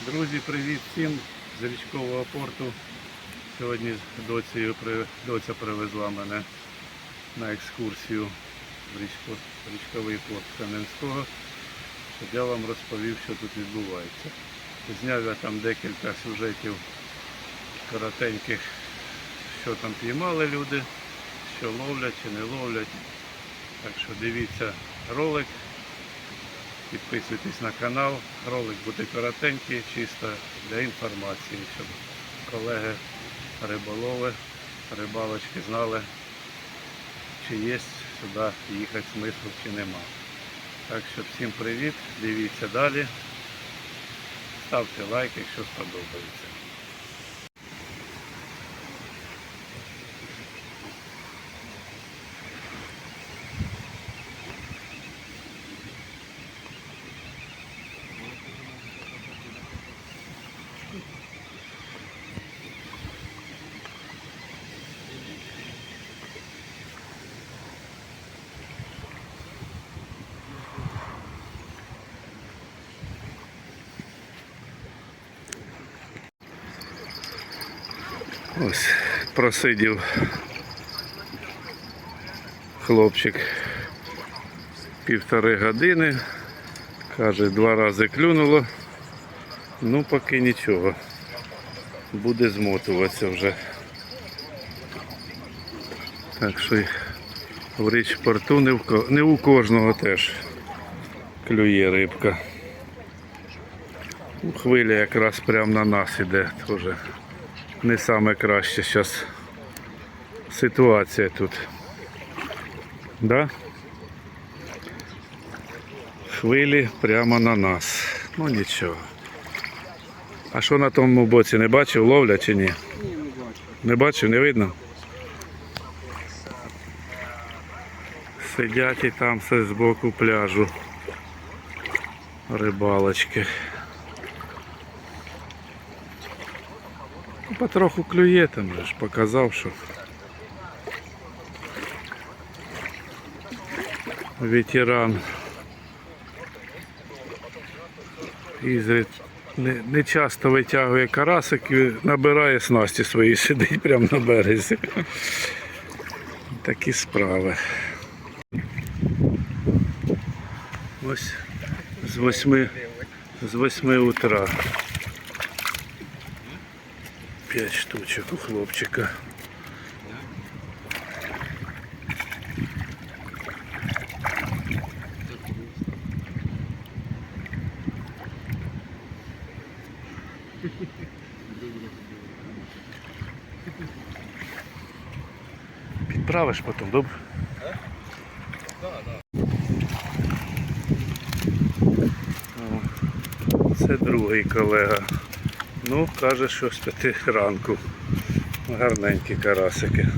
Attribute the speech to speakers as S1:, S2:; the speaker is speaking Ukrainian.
S1: Друзі, привіт всім з річкового порту. Сьогодні доця привезла мене на екскурсію в річко- річковий порт Кам'янського, я вам розповів, що тут відбувається. Зняв я там декілька сюжетів коротеньких, що там піймали люди, що ловлять чи не ловлять. Так що дивіться ролик. Підписуйтесь на канал. Ролик буде коротенький, чисто для інформації, щоб колеги риболови, рибалочки знали, чи є сюди їхати смисл, чи нема. Так що всім привіт, дивіться далі. Ставте лайк, якщо сподобається. Ось просидів хлопчик півтори години. Каже, два рази клюнуло. Ну поки нічого. Буде змотуватися вже. Так що в річ порту не, в, не у кожного теж клює рибка. Хвиля якраз прямо на нас іде теж не саме краще зараз ситуація тут. Да? Хвилі прямо на нас. Ну нічого. А що на тому боці не бачив, ловля чи ні?
S2: Ні, не бачу.
S1: Не бачив, не видно? Сидять і там все з боку пляжу. Рибалочки. Ну, Потроху клює там же ж показав, що ветеран. Ізрід не, не часто витягує карасик і набирає снасті свої, сидить прямо на березі. Такі справи. Ось з восьми, з восьми утра. П'ять штучок у хлопчика. Підправиш потім, добре? Це другий колега. Ну, каже, що з п'яти ранку. Гарненькі карасики.